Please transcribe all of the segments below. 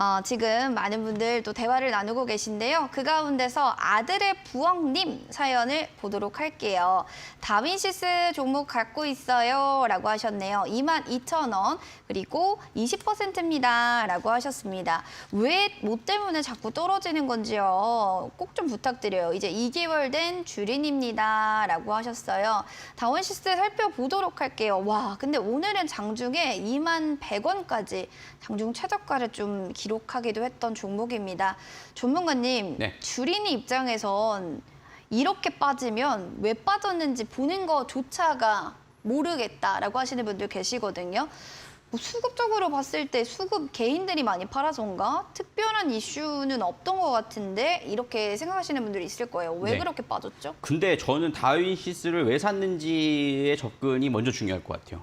어, 지금 많은 분들 또 대화를 나누고 계신데요. 그 가운데서 아들의 부엉님 사연을 보도록 할게요. 다윈시스 종목 갖고 있어요. 라고 하셨네요. 22,000원 그리고 20%입니다. 라고 하셨습니다. 왜 뭐 때문에 자꾸 떨어지는 건지요. 꼭 좀 부탁드려요. 이제 2개월 된 주린입니다. 라고 하셨어요. 다원시스 살펴보도록 할게요. 와, 근데 오늘은 장중에 2만 100원까지 장중 최저가를 좀 기 록하기도 했던 종목입니다. 전문가님, 네. 주린이 입장에선 이렇게 빠지면 왜 빠졌는지 보는 거조차가 모르겠다라고 하시는 분들 계시거든요. 뭐 수급적으로 봤을 때 수급 개인들이 많이 팔아서인가 특별한 이슈는 없던 것 같은데 이렇게 생각하시는 분들이 있을 거예요. 왜 네. 그렇게 빠졌죠? 근데 저는 다윈시스를 왜 샀는지의 접근이 먼저 중요할 것 같아요.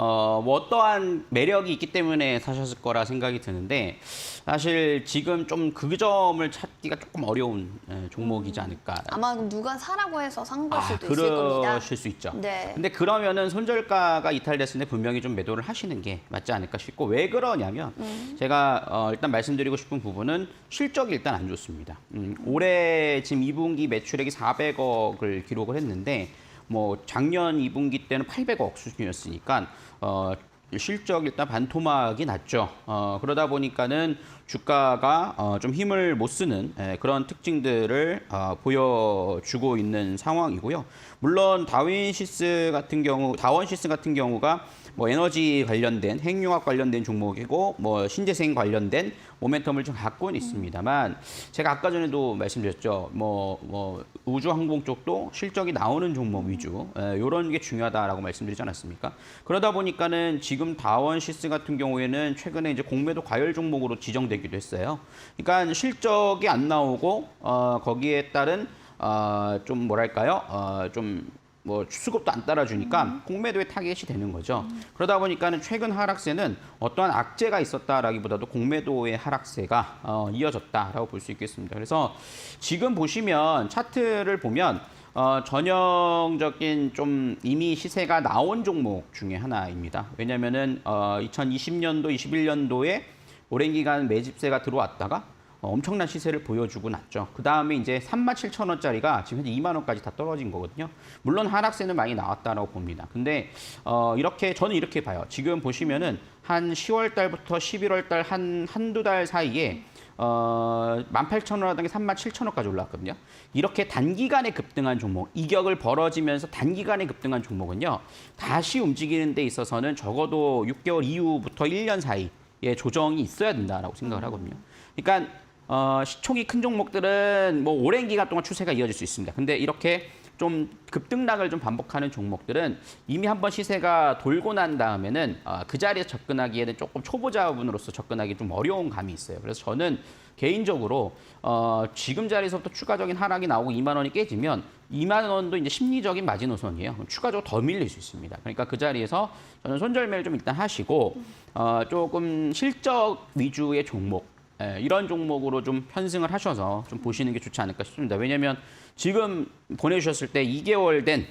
어, 뭐 어떠한 매력이 있기 때문에 사셨을 거라 생각이 드는데 사실 지금 좀 그 점을 찾기가 조금 어려운 예, 종목이지 않을까. 아마 누가 사라고 해서 산걸 아, 수도 있을 겁니다. 그러실 수 있죠. 네. 근데 그러면은 손절가가 이탈됐을 때 분명히 좀 매도를 하시는 게 맞지 않을까 싶고 왜 그러냐면 음. 제가 어, 일단 말씀드리고 싶은 부분은 실적이 일단 안 좋습니다. 음, 올해 지금 2분기 매출액이 400억을 기록을 했는데 뭐 작년 2분기 때는 800억 수준이었으니까 어, 실적 일단 반토막이 났죠. 어, 그러다 보니까는 주가가 어, 좀 힘을 못 쓰는 예, 그런 특징들을 어, 보여주고 있는 상황이고요. 물론 다윈시스 같은 경우, 다원시스 같은 경우가 뭐 에너지 관련된 핵융합 관련된 종목이고 뭐 신재생 관련된 모멘텀을 좀 갖고는 있습니다만 제가 아까 전에도 말씀드렸죠. 뭐, 뭐 우주 항공 쪽도 실적이 나오는 종목 위주 이런 게 중요하다라고 말씀드리지 않았습니까? 그러다 보니까는 지금 다원시스 같은 경우에는 최근에 이제 공매도 과열 종목으로 지정되기도 했어요. 그러니까 실적이 안 나오고 어, 거기에 따른 어, 좀 뭐랄까요? 어, 좀뭐 수급도 안 따라주니까 공매도에 타겟이 되는 거죠. 그러다 보니까는 최근 하락세는 어떠한 악재가 있었다라기보다도 공매도의 하락세가 어, 이어졌다라고 볼 수 있겠습니다. 그래서 지금 보시면 차트를 보면 어, 전형적인 좀 이미 시세가 나온 종목 중에 하나입니다. 왜냐면은 어, 2020년도, 21년도에 오랜 기간 매집세가 들어왔다가 어, 엄청난 시세를 보여주고 났죠. 그 다음에 이제 3만 7천 원짜리가 지금 현재 2만 원까지 다 떨어진 거거든요. 물론 하락세는 많이 나왔다라고 봅니다. 근데 어, 이렇게 저는 이렇게 봐요. 지금 보시면은 한 10월 달부터 11월 달 한 한두 달 사이에 어, 18,000원 하던 게 37,000원까지 올라왔거든요. 이렇게 단기간에 급등한 종목, 이격을 벌어지면서 단기간에 급등한 종목은요. 다시 움직이는 데 있어서는 적어도 6개월 이후부터 1년 사이에 조정이 있어야 된다라고 생각을 하거든요. 그러니까 어, 시총이 큰 종목들은 뭐 오랜 기간 동안 추세가 이어질 수 있습니다. 근데 이렇게 좀 급등락을 좀 반복하는 종목들은 이미 한번 시세가 돌고 난 다음에는 어, 그 자리에 접근하기에는 조금 초보자분으로서 접근하기 좀 어려운 감이 있어요. 그래서 저는 개인적으로 어, 지금 자리에서부터 추가적인 하락이 나오고 2만 원이 깨지면 2만 원도 이제 심리적인 마지노선이에요. 추가적으로 더 밀릴 수 있습니다. 그러니까 그 자리에서 저는 손절매를 좀 일단 하시고 어, 조금 실적 위주의 종목 예, 이런 종목으로 좀 편승을 하셔서 좀 보시는 게 좋지 않을까 싶습니다. 왜냐하면 지금 보내주셨을 때 2개월 된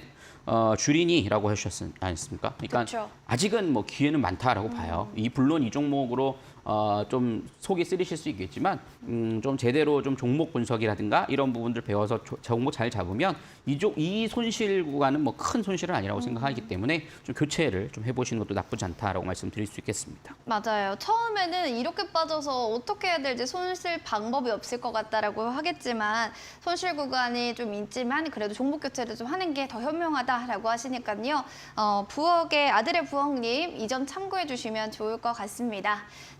어, 주린이라고 해주셨지 않습니까? 그러니까 그쵸. 아직은 뭐 기회는 많다라고 봐요. 이 물론 이 종목으로 어, 좀 속이 쓰리실 수 있겠지만 음, 좀 제대로 좀 종목 분석이라든가 이런 부분들 배워서 조- 종목 잘 잡으면 이쪽 이 손실 구간은 뭐 큰 손실은 아니라고 생각하기 때문에 좀 교체를 좀 해보시는 것도 나쁘지 않다라고 말씀드릴 수 있겠습니다. 맞아요. 처음에는 이렇게 빠져서 어떻게 해야 될지 손쓸 방법이 없을 것 같다라고 하겠지만 손실 구간이 좀 있지만 그래도 종목 교체를 좀 하는 게 더 현명하다라고 하시니까요. 어, 부엌의 아들의 부엌님 이 점 참고해 주시면 좋을 것 같습니다.